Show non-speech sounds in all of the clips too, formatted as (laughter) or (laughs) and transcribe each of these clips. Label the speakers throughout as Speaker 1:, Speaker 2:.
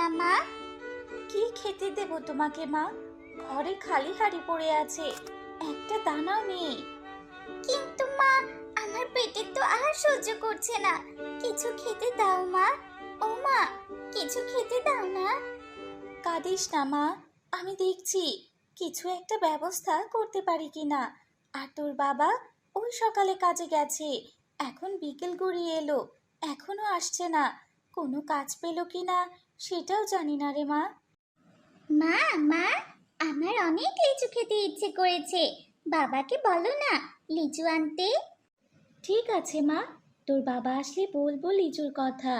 Speaker 1: না মা?
Speaker 2: কি খেতে দেব তোমাকে মা? ঘরে খালি হাড়ি পড়ে আছে। একটা দানাও নেই।
Speaker 1: কিন্তু মা আমার পেটে তো আর সহ্য করছে না। কিছু খেতে দাও মা। ও মা কিছু খেতে দাও না।
Speaker 2: কাঁদিস না মা। আমি দেখছি কিছু একটা ব্যবস্থা করতে পারি কি না। আর তোর বাবা ওই সকালে কাজে গেছে। এখন বিকেল গড়িয়ে এলো। এখনও আসছে না। কোনো কাজ পেল কি না সেটাও জানি না রে মা।
Speaker 1: মা মা আমার অনেক লিচু খেতে ইচ্ছে করেছে। বাবাকে বলো না লিচু আনতে।
Speaker 2: ঠিক আছে মা তোর বাবা আসলে বলব লিচুর কথা।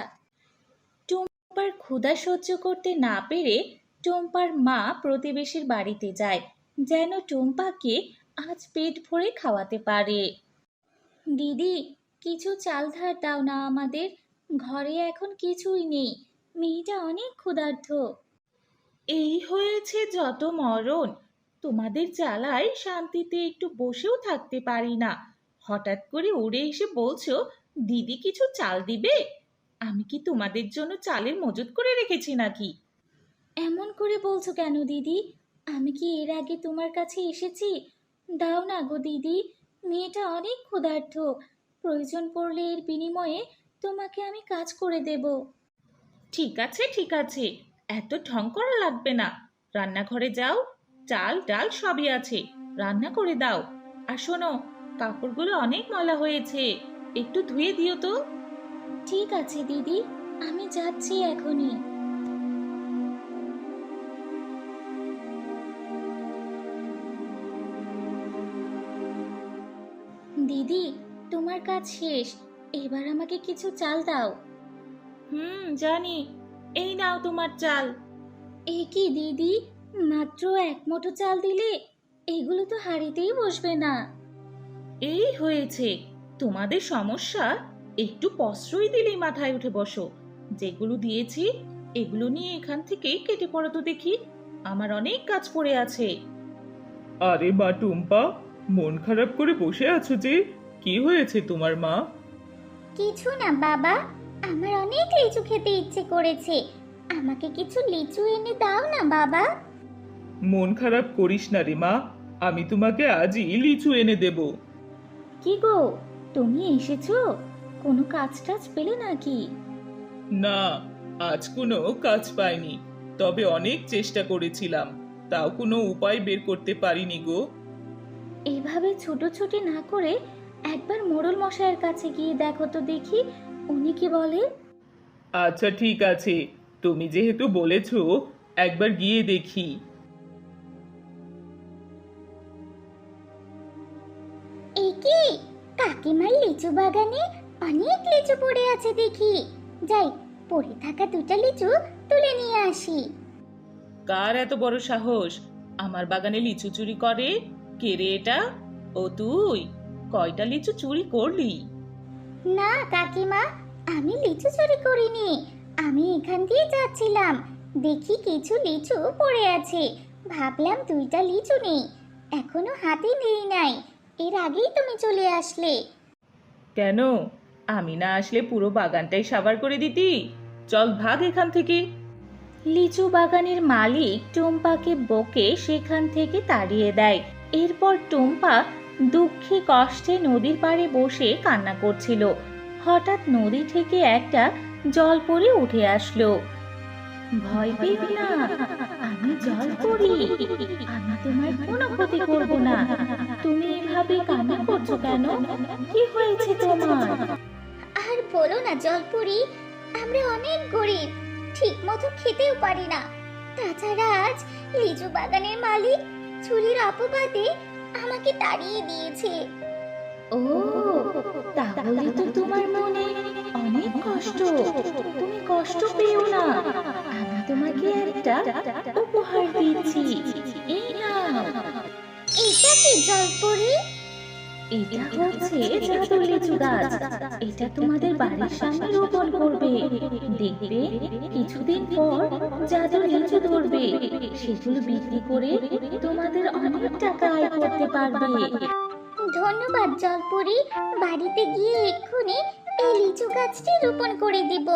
Speaker 2: টুম্পার ক্ষুধা সহ্য করতে না পেরে টুম্পার মা প্রতিবেশীর বাড়িতে যায় যেন টুম্পাকে আজ পেট ভরে খাওয়াতে পারে। দিদি কিছু চাল ধার দাও না আমাদের ঘরে এখন কিছুই নেই। মেয়েটা অনেক ক্ষুধার্ত। এই হয়েছে যত মরণ। তোমাদের জ্বালায় শান্তিতে একটু বসেও থাকতে পারি না। হঠাৎ করে উড়ে এসে বলছো দিদি কিছু চাল দিবে? আমি কি তোমাদের জন্য চালের মজুত করে রেখেছি নাকি? এমন করে বলছো কেন দিদি? আমি কি এর আগে তোমার কাছে এসেছি? দাও না গো দিদি। মেয়েটা অনেক ক্ষুধার্ত। প্রয়োজন পড়লে এর বিনিময়ে তোমাকে আমি কাজ করে দেব। ঠিক আছে ঠিক আছে। এত ঢং করা লাগবে না। রান্নাঘরে যাও চাল ডাল সবই আছে। রান্না করে দাও। আর শোনো কাপড়গুলো অনেক ময়লা হয়েছে। একটু ধুয়ে দিও তো। ঠিক আছে দিদি। আমি যাচ্ছি এখনই। দিদি তোমার কাজ শেষ। এবার আমাকে কিছু চাল দাও। হুম জানি। এই নাও তোমার চাল। এ কি দিদি? মাত্র এক মুঠো চাল দিলে এগুলো তো হাড়িতেই বসবে না। এই হয়েছে। তোমাদের সমস্যা? একটু প্রশ্রয় দিলেই মাথায় উঠে বসো। যেগুলো দিয়েছি এগুলো নিয়ে এখান থেকেই কেটে পড়ো তো দেখি। আমার অনেক কাজ পড়ে আছে।
Speaker 3: আরে মা টুম্পা মন খারাপ করে বসে আছো যে? কি হয়েছে তোমার মা?
Speaker 1: কিছু না বাবা। আমার অনেক লিচু খেতে ইচ্ছে করেছে। আমাকে কিছু লিচু এনে দাও না বাবা।
Speaker 3: মন খারাপ করিস না রে মা। আমি তোমাকে আজই লিচু এনে দেব।
Speaker 2: কি গো তুমি এসেছ? কোনো কাজ টাজ পেলে নাকি?
Speaker 3: না আজ কোনো কাজ পাইনি। তবে অনেক চেষ্টা করেছিলাম। তাও কোনো উপায় বের করতে পারিনি গো।
Speaker 2: এইভাবে ছুটোছুটি না করে একবার মোড়ল মশাইয়ের কাছে গিয়ে দেখো তো দেখি উনি কি বলে?
Speaker 3: আচ্ছা ঠিক আছে। তুমি যেহেতু বলেছ একবার গিয়ে দেখি।
Speaker 1: এই কি কাকিমার লিচু বাগানে অনেক লিচু পড়ে আছে দেখি। যাই পড়ে থাকা দুটা লিচু তুলে নিয়ে আসি।
Speaker 3: কার এত বড় সাহস? আমার বাগানে লিচু চুরি করে? কে রে এটা? ও তুই? কয়টা লিচু চুরি করলি?
Speaker 1: না কাকিমা আমি লিচু চুরি করিনি। আমি এখান দিয়ে যাচ্ছিলাম। দেখি কিছু লিচু পড়ে আছে। ভাবলাম দুইটা লিচু নেই। এখনও হাতে নেই নাই। এর আগেই তুমি চলে আসলে।
Speaker 3: কেন? আমি না আসলে পুরো বাগানটাই সাবার করে দিতি। চল ভাগ এখান থেকে।
Speaker 2: লিচু বাগানের মালিক টুম্পাকে বকে সেখান থেকে তাড়িয়ে দেয়। এরপর টুম্পা দুঃখে কষ্টে নদীর পাড়ে বসে কান্না করছিল। হঠাৎ নদী থেকে একটা জল পড়ে উঠে আসলো। ভয় না, আমি জল পড়ি। আমি তোমার কোনো ক্ষতি করব না। তুমি এভাবে কান্না করছ কেন? কি হয়েছে তোমার?
Speaker 1: আর বলো না জলপুরি আমরা অনেক গরিব ঠিক মতো খেতেও পারি না। তাছাড়া আজ লিচু বাগানের মালিক চুরির অপবাদে আমাকে তাড়িয়ে দিয়েছে।
Speaker 2: ও তাহলে তো তোমার মনে অনেক কষ্ট। তুমি কষ্ট পেও না। আমি তোমাকে একটা উপহার দিচ্ছি। এই নাও।
Speaker 1: এটা কি জলপুরি?
Speaker 2: এটা হচ্ছে জাদু লিচু গাছ। এটা তোমাদের বাড়ির সামনে রোপণ করবে। দেখবে কিছুদিন পর জাদু লিচু ধরবে। সেগুলো বিক্রি করে তোমাদের অনেক টাকা আয় করতে পারবে।
Speaker 1: ধন্যবাদ জলপুরি। বাড়িতে গিয়ে এক্ষুনি এই লিচু গাছটি রোপণ করে দিব।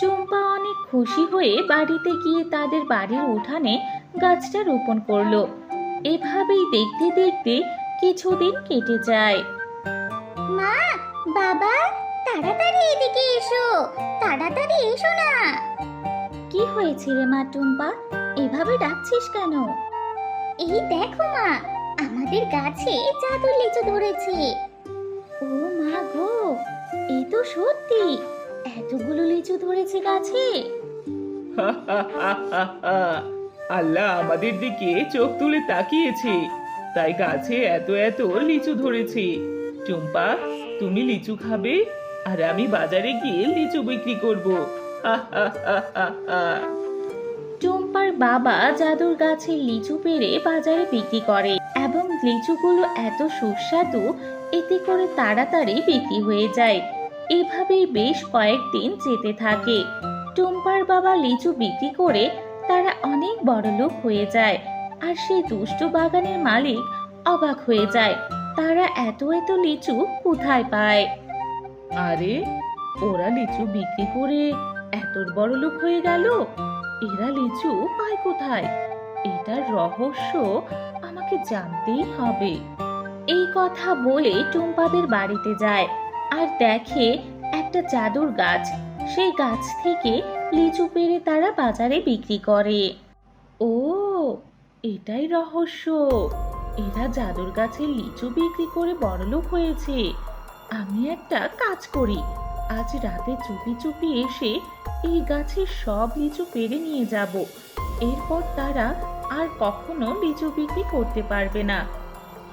Speaker 2: টুম্পা অনেক খুশি হয়ে বাড়িতে গিয়ে তাদের বাড়ির উঠানে গাছটা রোপণ করল। এভাবেই দেখতে দেখতে কিছুদিন কেটে যায়
Speaker 1: মা বাবা তাড়াতাড়ি এদিকে এসো তাড়াতাড়ি এসো না
Speaker 2: কি হয়েছে রে মা টুম্পা এভাবে ডাকছিস কেন
Speaker 1: এই দেখো মা আমাদের গাছে জাদু লিচু ধরেছে
Speaker 2: ও মা গো এই তো সত্যি এতগুলো লিচু ধরেছে গাছে
Speaker 3: আল্লাহ আমাদের দিকে চোখ তুলে তাকিয়েছে তাই গাছে এত এত লিচু ধরেছে। চম্পা, তুমি লিচু খাবে, আর আমি বাজারে গিয়ে লিচু বিক্রি করব।
Speaker 2: টুম্পার বাবা জাদুর গাছের লিচু পেড়ে বাজারে বিক্রি করে এবং লিচুগুলো এত সুস্বাদু, এতে করে তাড়াতাড়ি বিক্রি হয়ে যায়। এভাবেই বেশ কয়েকদিন যেতে থাকে। টুম্পার বাবা লিচু বিক্রি করে তারা অনেক বড়লোক হয়ে যায়। আর সেই দুষ্ট বাগানের মালিক অবাক হয়ে যায়। তারা এত এত লিচু কোথায় পায়?
Speaker 3: আরে, ওরা লিচু বিক্রি করে এত বড় লোক হয়ে গেল। এরা লিচু পায় কোথায়? এটার রহস্য আমাকে জানতেই হবে।
Speaker 2: এই কথা বলে টুম্পাদের বাড়িতে যায় আর দেখে একটা জাদুর গাছ। সেই গাছ থেকে লিচু পেরে তারা বাজারে বিক্রি করে।
Speaker 3: ও এটাই রহস্য। এরা জাদুর গাছের লিচু বিক্রি করে বড়লোক হয়েছে। আমি একটা কাজ করি। আজ রাতে চুপি চুপি এসে এই গাছের সব লিচু পেরে নিয়ে যাব। এরপর তারা আর কখনো লিচু বিক্রি করতে পারবে না।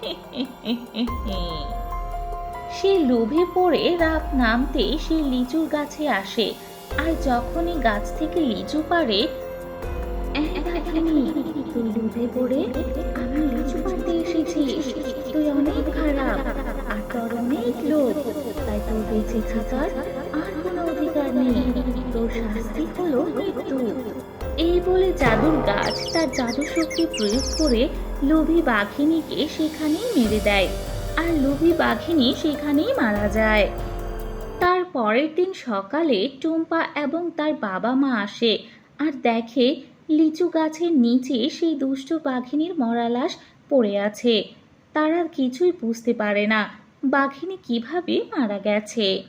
Speaker 3: (laughs)
Speaker 2: সে লোভে পড়ে রাত নামতে সে লিচুর গাছে আসে। আর যখনই গাছ থেকে লিচু পারে "এহ, ডাকিনী, তুই লোভে পড়ে আমার লিচু পাড়তে এসেছিস তুই অনেক খারাপ, আর তোর অনেক লোভ তাই তোর বেঁচে থাকার আর কোনো অধিকার নেই। তোর শাস্তি হলো মৃত্যু। এই বলে জাদুর গাছ তার জাদু শক্তি প্রয়োগ করে লোভী বাঘিনীকে সেখানেই মেরে দেয়, আর লোভী বাঘিনী সেখানেই মারা যায়। তার পরের দিন সকালে টুম্পা এবং তার বাবা মা আসে আর দেখে লিচু গাছের নিচে সেই দুষ্ট বাঘিনীর মরালাস পড়ে আছে। তারা কিছুই বুঝতে পারে না। বাঘিনী কীভাবে মারা গেছে?